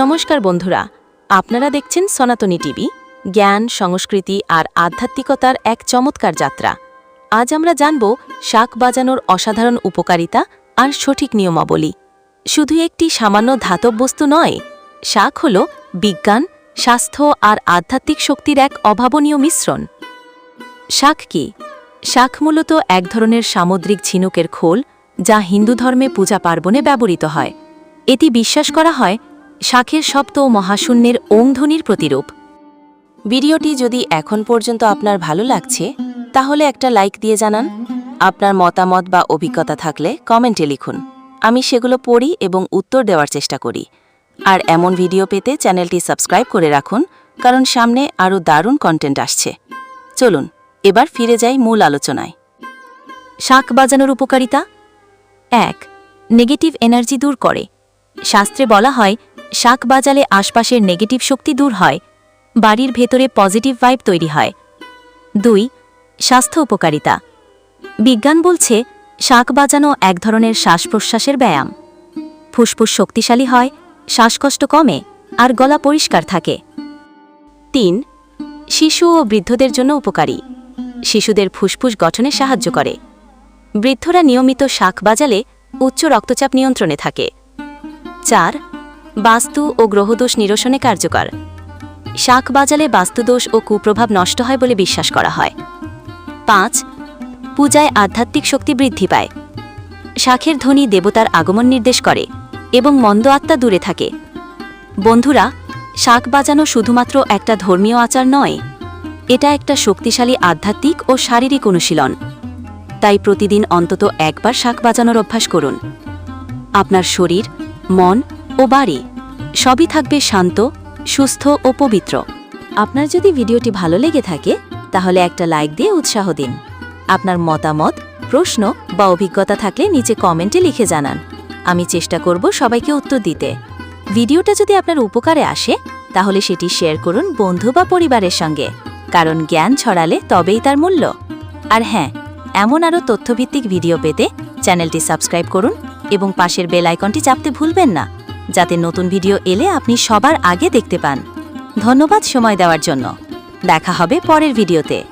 নমস্কার বন্ধুরা, আপনারা দেখছেন সনাতনী টিভি, জ্ঞান, সংস্কৃতি আর আধ্যাত্মিকতার এক চমৎকার যাত্রা। আজ আমরা জানব শাক বাজানোর অসাধারণ উপকারিতা আর সঠিক নিয়মাবলী। শুধু একটি সামান্য ধাতব বস্তু নয়, শাক হল বিজ্ঞান, স্বাস্থ্য আর আধ্যাত্মিক শক্তির এক অভাবনীয় মিশ্রণ। শাক কি? শাক মূলত এক ধরনের সামুদ্রিক ঝিনুকের খোল, যা হিন্দু ধর্মে পূজা পার্বণে ব্যবহৃত হয়। এটি বিশ্বাস করা হয় শাকের সপ্ত মহাশূন্যের ওংধ্বনির প্রতিরূপ। ভিডিওটি যদি এখন পর্যন্ত আপনার ভালো লাগছে, তাহলে একটা লাইক দিয়ে জানান। আপনার মতামত বা অভিজ্ঞতা থাকলে কমেন্টে লিখুন। আমি সেগুলো পড়ি এবং উত্তর দেওয়ার চেষ্টা করি। আর এমন ভিডিও পেতে চ্যানেলটি সাবস্ক্রাইব করে রাখুন, কারণ সামনে আরও দারুণ কন্টেন্ট আসছে। চলুন, এবার ফিরে যাই মূল আলোচনায়। শাক বাজানোর উপকারিতা? এক, নেগেটিভ এনার্জি দূর করে। শাস্ত্রে বলা হয় শাক বাজালে আশপাশের নেগেটিভ শক্তি দূর হয়, বাড়ির ভেতরে পজিটিভ ভাইব তৈরি হয়। দুই, স্বাস্থ্য উপকারিতা। বিজ্ঞান বলছে, শাক বাজানো এক ধরনের শ্বাস প্রশ্বাসের ব্যায়াম। ফুসফুস শক্তিশালী হয়, শ্বাসকষ্ট কমে, আর গলা পরিষ্কার থাকে। তিন, শিশু ও বৃদ্ধদের জন্য উপকারী। শিশুদের ফুসফুস গঠনে সাহায্য করে। বৃদ্ধরা নিয়মিত শাক বাজালে উচ্চ রক্তচাপ নিয়ন্ত্রণে থাকে। চার বাস্তু ও গ্রহদোষ নিরসনে কার্যকর। শাক বাজালে বাস্তুদোষ ও কুপ্রভাব নষ্ট হয় বলে বিশ্বাস করা হয়। পাঁচ, পূজায় আধ্যাত্মিক শক্তি বৃদ্ধি পায়। শাখের ধ্বনি দেবতার আগমন নির্দেশ করে এবং মন্দ আত্মা দূরে থাকে। বন্ধুরা, শাক বাজানো শুধুমাত্র একটা ধর্মীয় আচার নয়, এটা একটা শক্তিশালী আধ্যাত্মিক ও শারীরিক অনুশীলন। তাই প্রতিদিন অন্তত একবার শাক বাজানোর অভ্যাস করুন। আপনার শরীর, মন ও বাড়ি। সবই থাকবে শান্ত, সুস্থ ও পবিত্র। আপনার যদি ভিডিওটি ভালো লেগে থাকে, তাহলে একটা লাইক দিয়ে উৎসাহ দিন। আপনার মতামত, প্রশ্ন বা অভিজ্ঞতা থাকলে নিচে কমেন্টে লিখে জানান। আমি চেষ্টা করব সবাইকে উত্তর দিতে। ভিডিওটা যদি আপনার উপকারে আসে, তাহলে সেটি শেয়ার করুন বন্ধু বা পরিবারের সঙ্গে। কারণ জ্ঞান ছড়ালে তবেই তার মূল্য। আর হ্যাঁ এমন আরও তথ্যভিত্তিক ভিডিও পেতে চ্যানেলটি সাবস্ক্রাইব করুন এবং পাশের বেল আইকনটি চাপতে ভুলবেন না। যাতে নতুন ভিডিও এলে আপনি সবার আগে দেখতে পান। ধন্যবাদ সময় দেওয়ার জন্য। দেখা হবে পরের ভিডিওতে।